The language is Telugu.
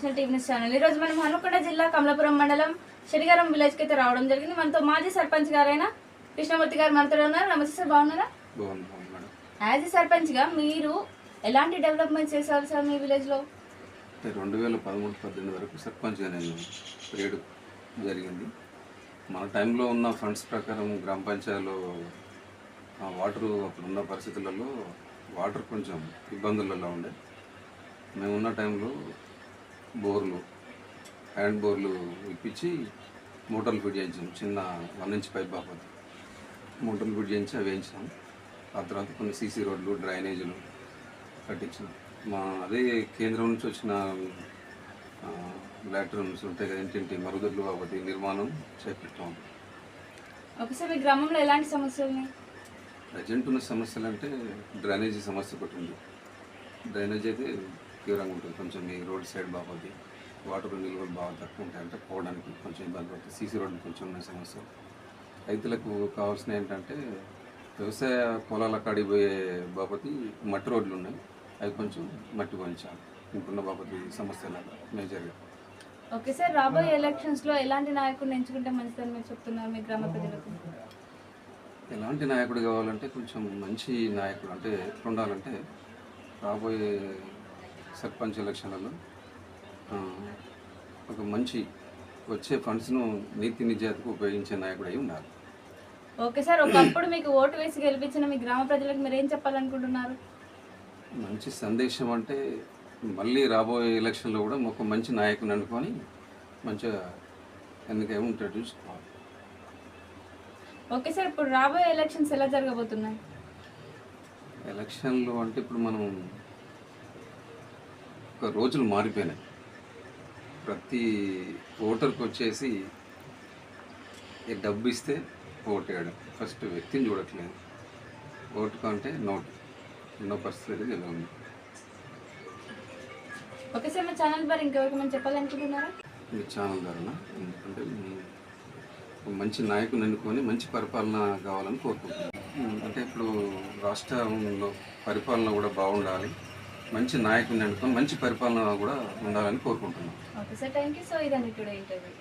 TV news channel. ఈరోజు మనం హనుకొండ జిల్లా కమలాపురం మండలం శనిగారం విలేజ్కి అయితే రావడం జరిగింది. మనతో మాజీ సర్పంచ్ గారైన కృష్ణమూర్తి గారు మనతో ఉన్నారు. నమస్తే సార్ బాగున్నారా? యాజ్ ఎ సర్పంచ్గా మీరు ఎలాంటి డెవలప్మెంట్ చేశారు సార్ మీ విలేజ్లో అంటే రెండు వేల పదమూడు పద్దెనిమిది వరకు సర్పంచ్గా నేను పీరియడ్ జరిగింది. మన టైంలో ఉన్న ఫండ్స్ ప్రకారం గ్రామ పంచాయతీలో వాటరు అప్పుడున్న పరిస్థితులలో వాటర్ కొంచెం ఇబ్బందులలో ఉండే. మేము ఉన్న టైంలో బోర్లు హ్యాండ్ బోర్లు ఇప్పించి మోటార్లు ఫిట్ చేయించాం. చిన్న వన్ ఇంచ్ పైప్ బాపతి మోటార్లు ఫిట్ చేయించి అవి వేయించాం ఆ తర్వాత కొన్ని సీసీ రోడ్లు డ్రైనేజీలు కట్టించినాం. మా అదే కేంద్రం నుంచి వచ్చిన లాట్రన్స్ ఉంటాయి కదా ఇంటింటి మరుగుదొడ్లు కాబట్టి నిర్మాణం చేపట్టాం. ఒకసారి గ్రామంలో ఎలాంటి సమస్యలు ఉన్నాయి? ప్రజెంట్ ఉన్న సమస్యలు అంటే డ్రైనేజీ సమస్య ఒకటి ఉంది. డ్రైనేజ్ అయితే తీవ్రంగా ఉంటుంది. కొంచెం ఈ రోడ్ సైడ్ బాగుంది వాటర్ నిల్వలు బాగా తక్కువ ఉంటాయి. అంటే పోవడానికి కొంచెం ఇబ్బంది పడుతుంది. సీసీ రోడ్లు కొంచెం ఉన్న సమస్య. రైతులకు కావాల్సిన ఏంటంటే వ్యవసాయ పొలాల కాడికి పోయే బాపతి మట్టి రోడ్లు ఉన్నాయి. అవి కొంచెం మట్టి పోయించాలి. ఇంకున్న బాపతి సమస్యలు మేజర్గా ఓకే సార్ రాబోయే ఎలక్షన్స్లో ఎలాంటి నాయకుడిని ఎంచుకుంటే మంచిదని మీరు చెప్తున్నారు మీ గ్రామ ప్రజలకు? ఎలాంటి నాయకుడు కావాలంటే కొంచెం మంచి నాయకుడు అంటే ఎట్లా ఉండాలంటే రాబోయే సర్పంచ్ ఎలక్షన్లలో ఒక మంచి వచ్చే ఫండ్స్ను నీతి నిజాతకు ఉపయోగించే నాయకుడు అయి ఉండాలి. ఓకే సార్ ఒకప్పుడు మీకు ఓటు వేసి గెలిపించిన మీ గ్రామ ప్రజలకు మీరు ఏం చెప్పాలనుకుంటున్నారు? మంచి సందేశం అంటే మళ్ళీ రాబోయే ఎలక్షన్లో కూడా ఒక మంచి నాయకుని అనుకొని మంచిగా ఎన్నికై ఉంటాడు చూసుకోవాలి. ఓకే సార్ ఇప్పుడు రాబోయే ఎలక్షన్స్ ఎలా జరగబోతున్నాయి? ఎలక్షన్లు అంటే ఇప్పుడు మనం రోజులు మారిపోయినాయి. ప్రతి ఓటర్కి వచ్చేసి డబ్బు ఇస్తే ఓటు వేయడం. ఫస్ట్ వ్యక్తిని చూడట్లేదు. ఓటు కంటే నోటు ఉన్న పరిస్థితి ఇలా ఉంది ఓకే సార్ మా ఛానల్ ద్వారా ఇంకెవరికి మనం చెప్పాలనుకుంటున్నారా? మీ ఛానల్ ద్వారా అంటే ఒక మంచి నాయకుని ఎన్నుకొని మంచి పరిపాలన కావాలని కోరుకుంటున్నాను. అంటే ఇప్పుడు రాష్ట్రంలో పరిపాలన కూడా బాగుండాలి. మంచి నాయకుని ఎన్నుకొని మంచి పరిపాలన కూడా ఉండాలని కోరుకుంటున్నాను okay sir thank you so ఇదండి టుడే ఇంటర్వ్యూ.